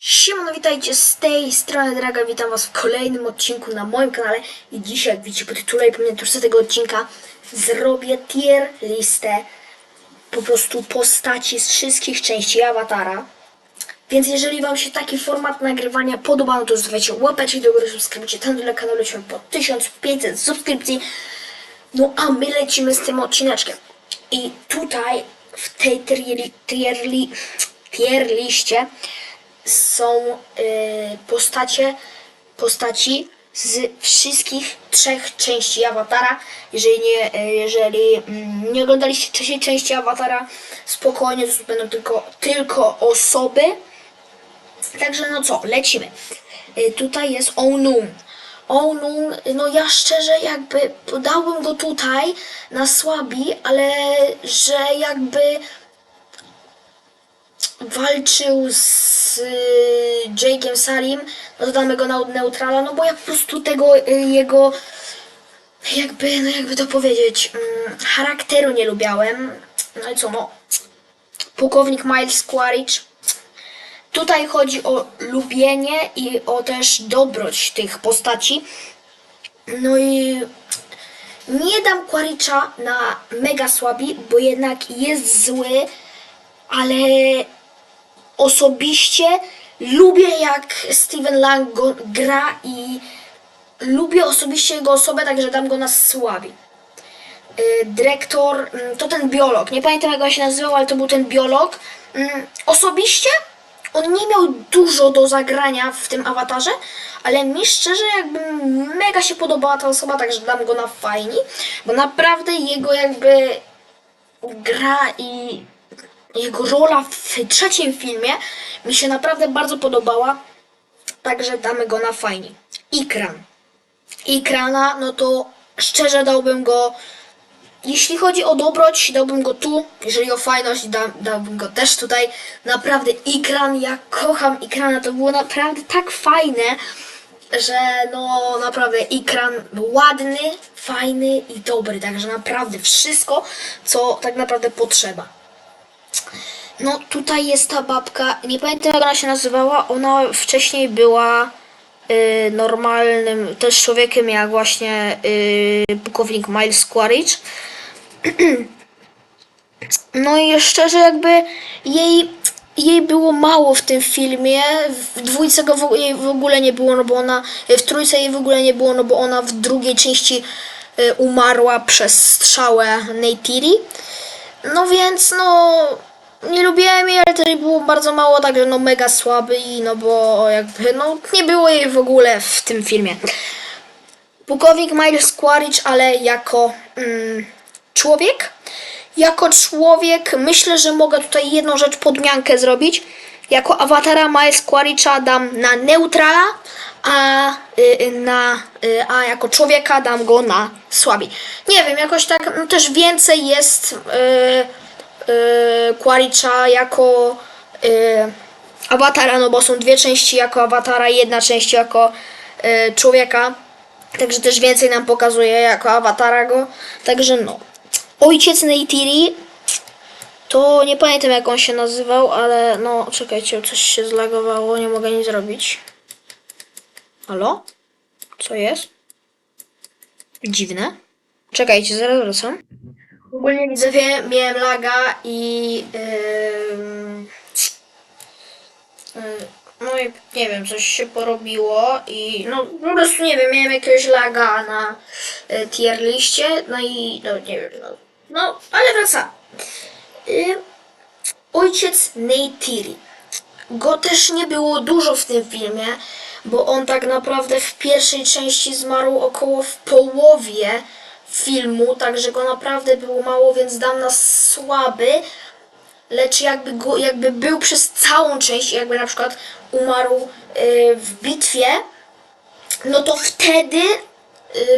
Siemano, witajcie z tej strony Draga, witam was w kolejnym odcinku na moim kanale i dzisiaj, jak widzicie po tytule i miniaturce tego odcinka, zrobię tier listę po prostu postaci z wszystkich części Awatara. Więc jeżeli wam się taki format nagrywania podoba, no to zostawiajcie łapeczki do góry, subskrybujcie ten dla kanału, lecimy po 1500 subskrypcji. No a my lecimy z tym odcineczkiem. I tutaj w tej tier, tier, tier liście są y, postacie, postaci z wszystkich trzech części Awatara. Jeżeli nie, y, jeżeli mm, nie oglądaliście trzeciej części Awatara, spokojnie, to będą tylko, tylko osoby. Także no co, lecimy. Y, tutaj jest Onum. Onum, no ja szczerze jakby dałbym go tutaj na słabi, ale że jakby walczył z y, Jake'em Salim, no to go na neutrala, no bo ja po prostu tego y, jego jakby, no jakby to powiedzieć, mm, charakteru nie lubiałem. No i co, no, pułkownik Miles Quaritch. Tutaj chodzi o lubienie i o też dobroć tych postaci. No i nie dam Quaritcha na mega słabi, bo jednak jest zły, ale osobiście lubię jak Steven Lang go gra i lubię osobiście jego osobę, także dam go na słabi. Y, Dyrektor, mm, to ten biolog, nie pamiętam jak on się nazywał, ale to był ten biolog. Mm, Osobiście on nie miał dużo do zagrania w tym awatarze, ale mi szczerze jakby mega się podobała ta osoba, także dam go na fajni, bo naprawdę jego jakby gra i jego rola w trzecim filmie mi się naprawdę bardzo podobała. Także damy go na fajni. Ikran. Ikrana, no to szczerze dałbym go. Jeśli chodzi o dobroć, dałbym go tu. Jeżeli o fajność, da, dałbym go też tutaj. Naprawdę Ikran, ja kocham Ikrana. To było naprawdę tak fajne, że no naprawdę Ikran był ładny, fajny i dobry. Także naprawdę wszystko, co tak naprawdę potrzeba. No tutaj jest ta babka, nie pamiętam jak ona się nazywała, ona wcześniej była y, normalnym też człowiekiem jak właśnie y, pułkownik Miles Quaritch. No i szczerze jakby jej, jej było mało w tym filmie, w dwójce go w, jej w ogóle nie było, no bo ona, w trójce jej w ogóle nie było, no bo ona w drugiej części y, umarła przez strzałę Neytiri. No więc no nie lubiłem jej, ale też było bardzo mało, także no mega słaby i no bo jakby no nie było jej w ogóle w tym filmie. Pułkownik Miles Quaritch, ale jako mm, człowiek, jako człowiek myślę, że mogę tutaj jedną rzecz podmiankę zrobić. Jako awatara Miles Quaritcha dam na neutrala, a y, y, na y, a jako człowieka dam go na słabi. Nie wiem, jakoś tak no, też więcej jest y, y, jako y, awatara, no bo są dwie części jako awatara, jedna część jako y, człowieka. Także też więcej nam pokazuje jako awatara go. Także no. Ojciec Neytiri to nie pamiętam jak on się nazywał, ale no czekajcie, coś się zlagowało, nie mogę nic zrobić. Halo? Co jest? Dziwne. Czekajcie, zaraz wracam. Ogólnie widzowie, miałem laga i... ym, y, no i nie wiem, coś się porobiło i no po prostu nie wiem, miałem jakiegoś laga na y, tier liście, no i no nie wiem, no, no ale wracam. Y, ojciec Neytiri. Go też nie było dużo w tym filmie, bo on tak naprawdę w pierwszej części zmarł około w połowie filmu, także go naprawdę było mało, więc dam na słaby. Lecz jakby, go, jakby był przez całą część, jakby na przykład umarł y, w bitwie, no to wtedy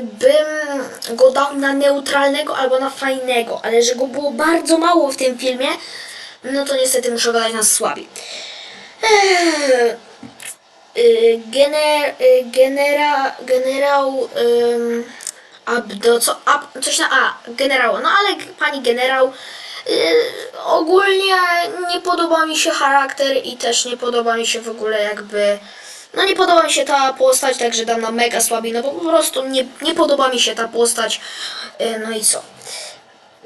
bym go dał na neutralnego albo na fajnego, ale że go było bardzo mało w tym filmie, no to niestety muszę go dać na słabi. Eee, y, gener, y, genera, generał ym, Abdo, co, ab, coś na A, generał, no ale pani generał Y, ogólnie nie podoba mi się charakter i też nie podoba mi się w ogóle jakby. No nie podoba mi się ta postać, także dam na mega słabi, no bo po prostu nie, nie podoba mi się ta postać. Y, no i co?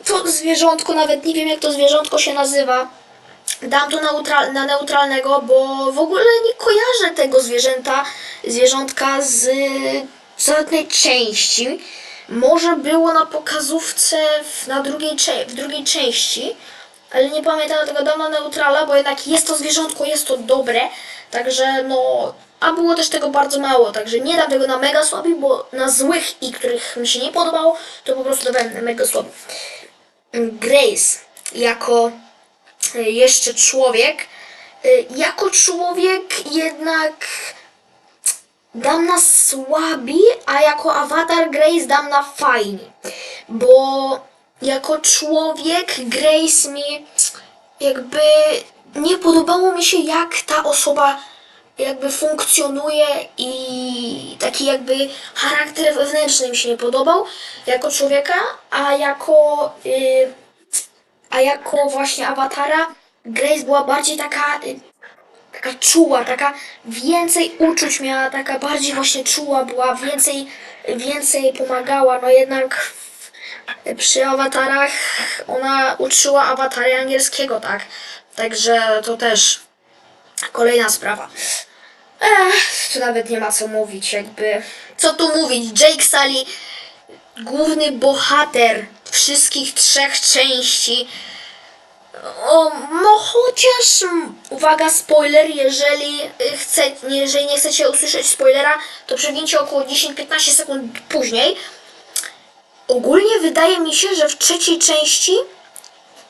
To zwierzątko, nawet nie wiem jak to zwierzątko się nazywa. Dam to neutral, na neutralnego, bo w ogóle nie kojarzę tego zwierzęta, zwierzątka z żadnej części. Może było na pokazówce w, na drugiej, w drugiej części, ale nie pamiętam tego dam na neutrala, bo jednak jest to zwierzątko, jest to dobre, także no, a było też tego bardzo mało, także nie dam tego na mega słabi, bo na złych i których mi się nie podobało, to po prostu dawałem na mega słabi. Grace jako y, jeszcze człowiek. Y, Jako człowiek jednak dam na słabi, a jako awatar Grace dam na fajni. Bo jako człowiek Grace mi jakby nie podobało mi się jak ta osoba jakby funkcjonuje i taki jakby charakter wewnętrzny mi się nie podobał jako człowieka, a jako y, a jako właśnie awatara Grace była bardziej taka y, taka czuła, taka więcej uczuć miała, taka bardziej właśnie czuła była, więcej, więcej pomagała, no jednak przy awatarach ona uczyła awatary angielskiego, tak? Także to też kolejna sprawa. Ech, tu nawet nie ma co mówić, jakby. Co tu mówić? Jake Sully, główny bohater wszystkich trzech części. O, no chociaż, mm, uwaga, spoiler, jeżeli, y, chce, jeżeli nie chcecie usłyszeć spoilera, to przewincie około 10-15 sekund później. Ogólnie wydaje mi się, że w trzeciej części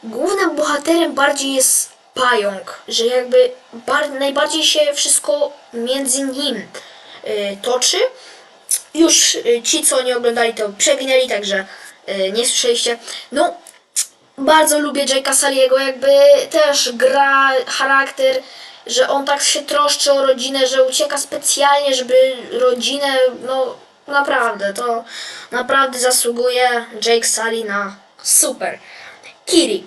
głównym bohaterem bardziej jest pająk, że jakby bar- najbardziej się wszystko między nim y, toczy. Już y, ci, co nie oglądali, to przewinęli, także y, nie słyszeliście. No, bardzo lubię Jake'a Saliego, jakby też gra charakter, że on tak się troszczy o rodzinę, że ucieka specjalnie, żeby rodzinę, no naprawdę, to naprawdę zasługuje Jake Sully na super. Kiri.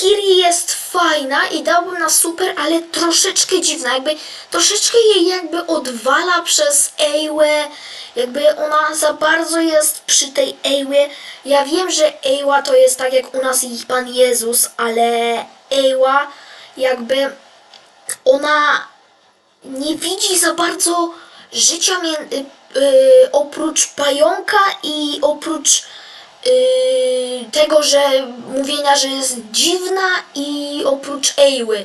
Kiri jest fajna i dałbym na super, ale troszeczkę dziwna, jakby troszeczkę jej jakby odwala przez Ełę, jakby ona za bardzo jest przy tej Ełie. Ja wiem, że Eła to jest tak jak u nas i Pan Jezus, ale Eła jakby ona nie widzi za bardzo życia y, y, oprócz pająka i oprócz y, tego, że mówienia, że jest dziwna i oprócz Eły.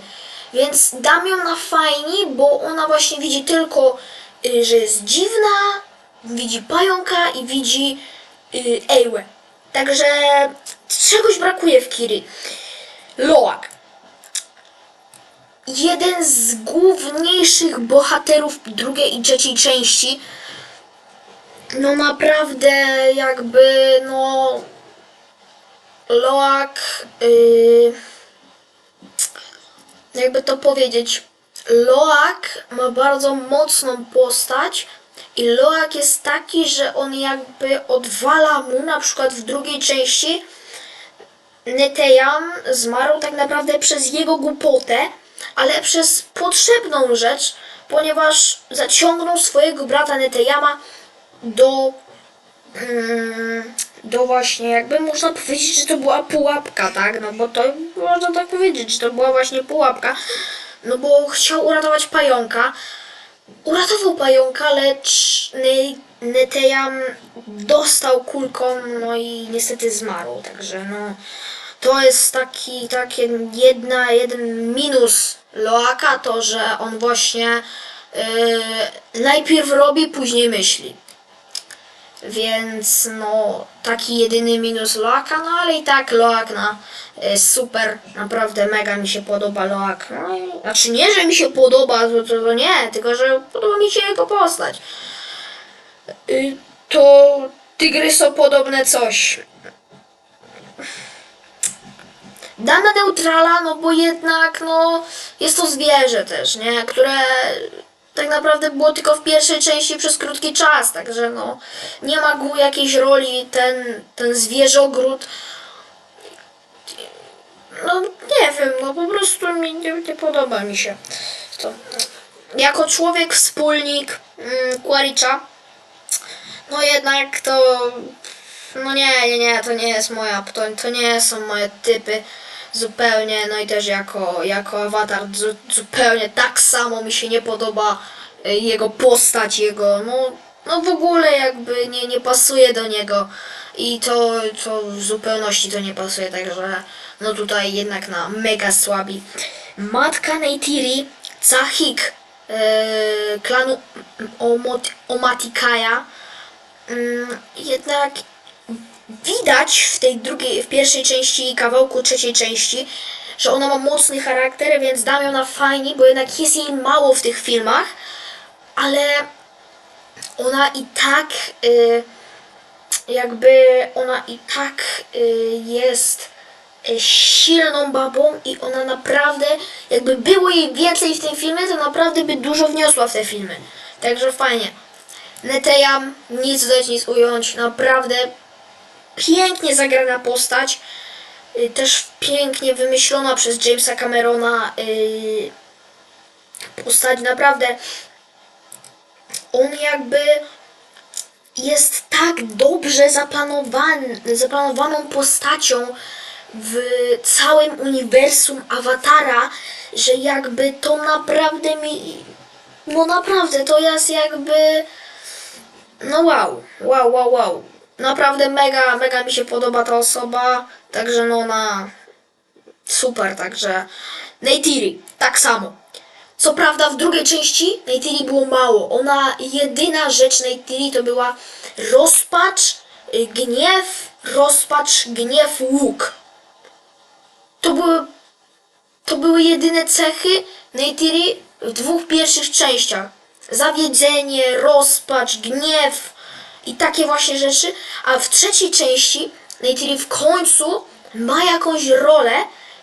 Więc dam ją na fajni, bo ona właśnie widzi tylko, y, że jest dziwna, widzi pająka i widzi y, Ełę. Także czegoś brakuje w Kiri. Loak jeden z główniejszych bohaterów drugiej i trzeciej części. No naprawdę jakby no Loak yy, jakby to powiedzieć Loak ma bardzo mocną postać i Loak jest taki, że on jakby odwala mu na przykład w drugiej części Netejam zmarł tak naprawdę przez jego głupotę, ale przez potrzebną rzecz, ponieważ zaciągnął swojego brata Netejama do mm, do właśnie, jakby można powiedzieć, że to była pułapka, tak? No bo to można tak powiedzieć, że to była właśnie pułapka. No bo chciał uratować pająka. Uratował pająka, lecz Ne- Netejam dostał kulką, no i niestety zmarł. Także no to jest taki, takie jedna, jeden minus Loaka, to że on właśnie yy, najpierw robi, później myśli. Więc no, taki jedyny minus Loaka, no ale i tak Loak na y, super, naprawdę mega mi się podoba Loak. No, znaczy nie, że mi się podoba, to, to, to nie, tylko że podoba mi się jego postać. Y, to Tygryso podobne coś. Dam na neutrala, no bo jednak, no, jest to zwierzę też, nie? Które tak naprawdę było tylko w pierwszej części przez krótki czas, także no, nie ma jakiejś roli ten, ten zwierzogród. no nie wiem, no po prostu mi nie, nie podoba mi się to. Jako człowiek, wspólnik mm, Quaritcha, no jednak to, no nie, nie, nie, to nie jest moja, to, to nie są moje typy zupełnie, no i też jako, jako awatar zu, zupełnie tak samo mi się nie podoba y, jego postać, jego, no, no w ogóle jakby nie, nie pasuje do niego i to, to w zupełności to nie pasuje, także no tutaj jednak na mega słabi. Matka Neytiri, Cahik e, klanu Omot, Omatikaja, mm, jednak widać w tej drugiej, w pierwszej części kawałku trzeciej części, że ona ma mocny charakter, więc dam ją na fajnie, bo jednak jest jej mało w tych filmach, ale ona i tak y, jakby ona i tak y, jest y, silną babą i ona naprawdę, jakby było jej więcej w tym filmie, to naprawdę by dużo wniosła w te filmy. Także fajnie. Netejam, nic dodać, nic ująć, naprawdę pięknie zagrana postać, y, też pięknie wymyślona przez Jamesa Camerona y, postać, naprawdę on jakby jest tak dobrze zaplanowany, zaplanowaną postacią w całym uniwersum Awatara, że jakby to naprawdę mi, no naprawdę to jest jakby, no wow, wow, wow, wow. Naprawdę mega, mega mi się podoba ta osoba, także no ona super, także Neytiri, tak samo. Co prawda w drugiej części Neytiri było mało. Ona jedyna rzecz Neytiri to była rozpacz, y, gniew, rozpacz, gniew, łuk. To były, to były jedyne cechy Neytiri w dwóch pierwszych częściach. Zawiedzenie, rozpacz, gniew i takie właśnie rzeczy. A w trzeciej części Neytiri w końcu ma jakąś rolę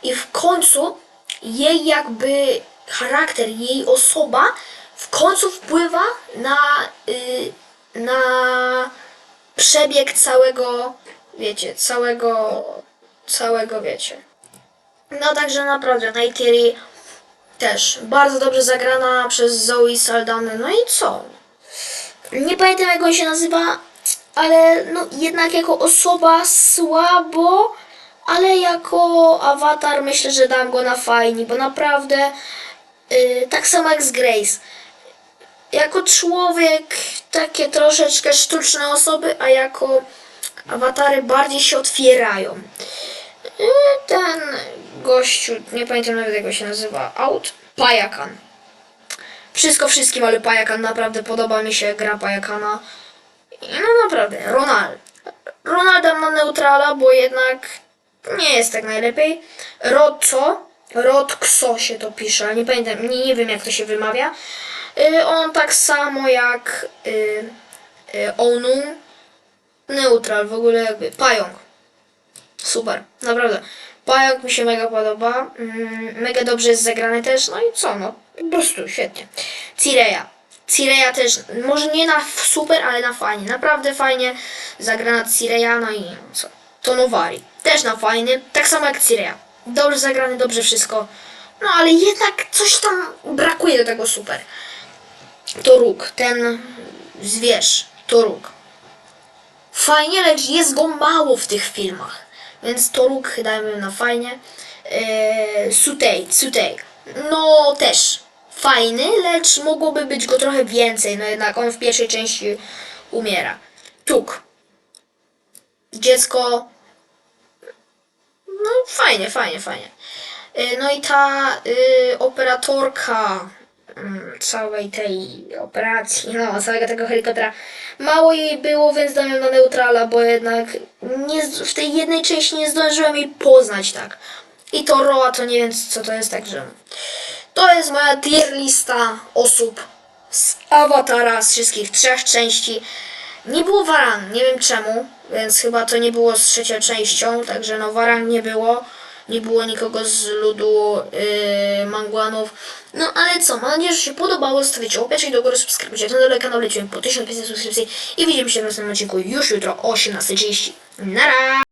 i w końcu jej jakby charakter, jej osoba w końcu wpływa na, y, na przebieg całego, wiecie, całego, całego, wiecie. No także naprawdę Neytiri też bardzo dobrze zagrana przez Zoe Saldana. No i co? Nie pamiętam jak on się nazywa, ale no jednak jako osoba słabo, ale jako awatar myślę, że dam go na fajni, bo naprawdę yy, tak samo jak z Grace. Jako człowiek takie troszeczkę sztuczne osoby, a jako awatary bardziej się otwierają. Yy, ten gościu, nie pamiętam nawet jak go się nazywa, Out, Pajakan. Wszystko wszystkim, ale Pajakan naprawdę podoba mi się gra Pajakana. No naprawdę, Ronald. Ronald dam na neutrala, bo jednak nie jest tak najlepiej. Rodco, Rodkso się to pisze, ale nie pamiętam, nie, nie wiem jak to się wymawia. Y, on tak samo jak y, y, Onu. Neutral, w ogóle jakby pająk. Super, naprawdę. Pająk mi się mega podoba. Mm, mega dobrze jest zagrany też. No i co, no po prostu świetnie. Cireya. Cireya też, może nie na super, ale na fajnie. Naprawdę fajnie zagrana Cireya, no i co? Tonowari. Też na fajny, tak samo jak Cireya. Dobrze zagrany, dobrze wszystko. No ale jednak coś tam brakuje do tego super. To róg, ten zwierz, to róg. Fajnie, lecz jest go mało w tych filmach. Więc to róg dajmy na fajnie. Eee, Sutej, Sutej. No też fajny, lecz mogłoby być go trochę więcej. No jednak on w pierwszej części umiera. Tuk. Dziecko. No fajnie, fajnie, fajnie. E, No i ta y, operatorka mm, całej tej operacji, no całego tego helikoptera. Mało jej było, więc dam ją na neutrala, bo jednak nie, w tej jednej części nie zdążyłem jej poznać tak. I to Roa to nie wiem co to jest, także to jest moja tier lista osób z Awatara z wszystkich trzech części. Nie było Waran, nie wiem czemu, więc chyba to nie było z trzecią częścią, także no Waran nie było. Nie było nikogo z ludu yy, Manguanów. No ale co, mam nadzieję, że się podobało. Zostawicie łapeczkę do góry, subskrybujcie ten dole kanał, lecimy po 1500 subskrypcji i widzimy się w następnym odcinku już jutro o 18.30. Nara!